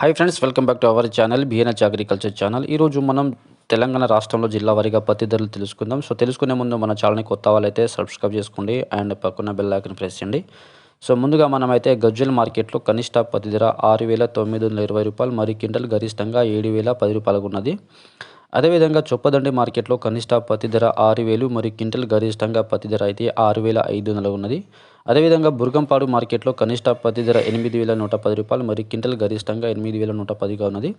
Hi friends welcome back to our channel B N H agriculture channel ఈరోజు మనం తెలంగాణ రాష్ట్రంలో జిల్లా వారీగా పత్తి ధరలు తెలుసుకుందాం. సో తెలుసుకునే ముందు మన ఛానల్ని కొత్త వాళ్ళైతే సబ్స్క్రైబ్ చేసుకోండి అండ్ పక్కన బెల్ ఐకన్ ప్రెస్ చేయండి. సో ముందుగా మనమైతే గజ్జల్ మార్కెట్లో కనిష్ట పత్తి ధర ఆరు వేల తొమ్మిది వందల ఇరవై రూపాయలు మరి క్వింటల్ గరిష్టంగా ఏడు వేల పది రూపాయలకు ఉన్నది. అదేవిధంగా చొప్పదండి మార్కెట్లో కనిష్ట పత్తి ధర ఆరు వేలు మరియు క్వింటల్ గరిష్టంగా పత్తి ధర అయితే ఆరు వేల ఐదు వందలు ఉన్నది. అదేవిధంగా బుర్గంపాడు మార్కెట్లో కనిష్ట పత్తి ధర ఎనిమిది వేల నూట పది రూపాయలు మరియు క్వింటల్ గరిష్టంగా ఎనిమిది వేల నూట పదిగా ఉన్నది.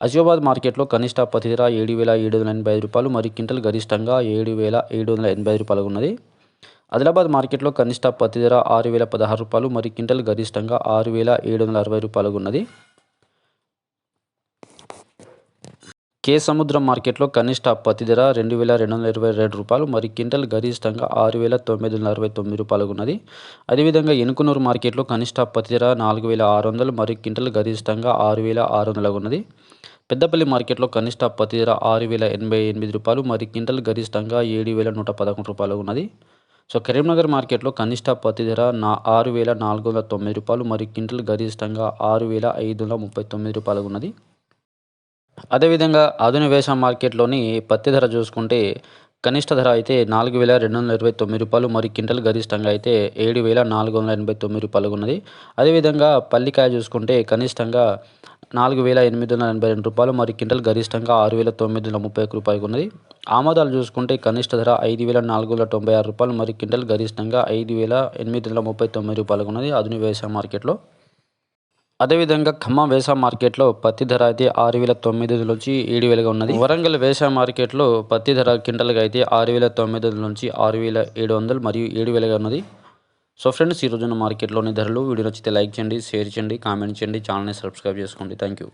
అజియాబాద్ మార్కెట్లో కనిష్ట పత్తి ధర ఏడు వేల ఏడు వందల ఎనభై ఐదు రూపాయలు మరియు క్వింటల్ గరిష్టంగా ఏడు వేల ఏడు వందల ఎనభై ఐదు రూపాయలు ఉన్నది. ఆదిలాబాద్ మార్కెట్లో కనిష్ట పత్తి ధర ఆరు వేల పదహారు రూపాయలు మరియు క్వింటల్ గరిష్టంగా ఆరు వేల ఏడు వందల అరవై రూపాయలు ఉన్నది. కే సముద్రం మార్కెట్లో కనిష్ట పత్తి ధర రెండు వేల రెండు వందల ఇరవై రెండు రూపాయలు మరి క్వింటల్ గరిష్టంగా ఆరు వేల తొమ్మిది వందల అరవై తొమ్మిది రూపాయలు ఉన్నది. అదేవిధంగా ఎనుకునూరు మార్కెట్లో కనిష్ట పత్తి ధర నాలుగు వేల ఆరు వందలు మరి క్వింటల్ గరిష్టంగా ఆరు వేల ఆరు వందలు ఉన్నది. పెద్దపల్లి మార్కెట్లో కనిష్ట పత్తి ధర ఆరు వేల ఎనభై ఎనిమిది రూపాయలు మరి క్వింటల్ గరిష్టంగా ఏడు వేల నూట పదకొండు రూపాయలు ఉన్నది. సో కరీంనగర్ మార్కెట్లో కనిష్ట పత్తి ధర నా ఆరు వేల నాలుగు వందల తొమ్మిది రూపాయలు మరి క్వింటల్ గరిష్టంగా ఆరు వేల ఐదు వందల ముప్పై తొమ్మిది రూపాయలు ఉన్నది. అదేవిధంగా ఆధునిక వ్యవసాయ మార్కెట్లోని పత్తి ధర చూసుకుంటే కనిష్ట ధర అయితే నాలుగు వేల రెండు వందల ఇరవై తొమ్మిది రూపాయలు మరి క్వింటల్ గరిష్టంగా అయితే ఏడు వేల నాలుగు వందల ఎనభై తొమ్మిది రూపాయలు ఉన్నది. అదేవిధంగా పల్లికాయ చూసుకుంటే కనిష్టంగా నాలుగు వేల ఎనిమిది వందల ఎనభై రెండు రూపాయలు మరి క్వింటల్ గరిష్టంగా ఆరు వేల తొమ్మిది వందల ముప్పై ఒక్క రూపాయలు ఉన్నది. ఆమోదాలు చూసుకుంటే కనిష్ట ధర ఐదు వేల నాలుగు వందల తొంభై ఆరు రూపాయలు మరి క్వింటల్ గరిష్టంగా ఐదు వేల ఎనిమిది వందల ముప్పై తొమ్మిది రూపాయలు ఉన్నది ఆధునిక వ్యవసాయ మార్కెట్లో. అదేవిధంగా ఖమ్మం వేసా మార్కెట్లో పత్తి ధర అయితే ఆరు వేల తొమ్మిది నుంచి ఏడు వేలుగా ఉన్నది. వరంగల్ వేసా మార్కెట్లో పత్తి ధర క్వింటల్గా అయితే ఆరు వేల తొమ్మిది వందల నుంచి ఆరు వేల ఏడు వందలు మరియు ఏడు వేలుగా ఉన్నది. సో ఫ్రెండ్స్ ఈ రోజున మార్కెట్లోని ధరలు వీడియో నచ్చితే లైక్ చేయండి షేర్ చేయండి కామెంట్ చేయండి ఛానల్ని సబ్స్క్రైబ్ చేసుకోండి. Thank you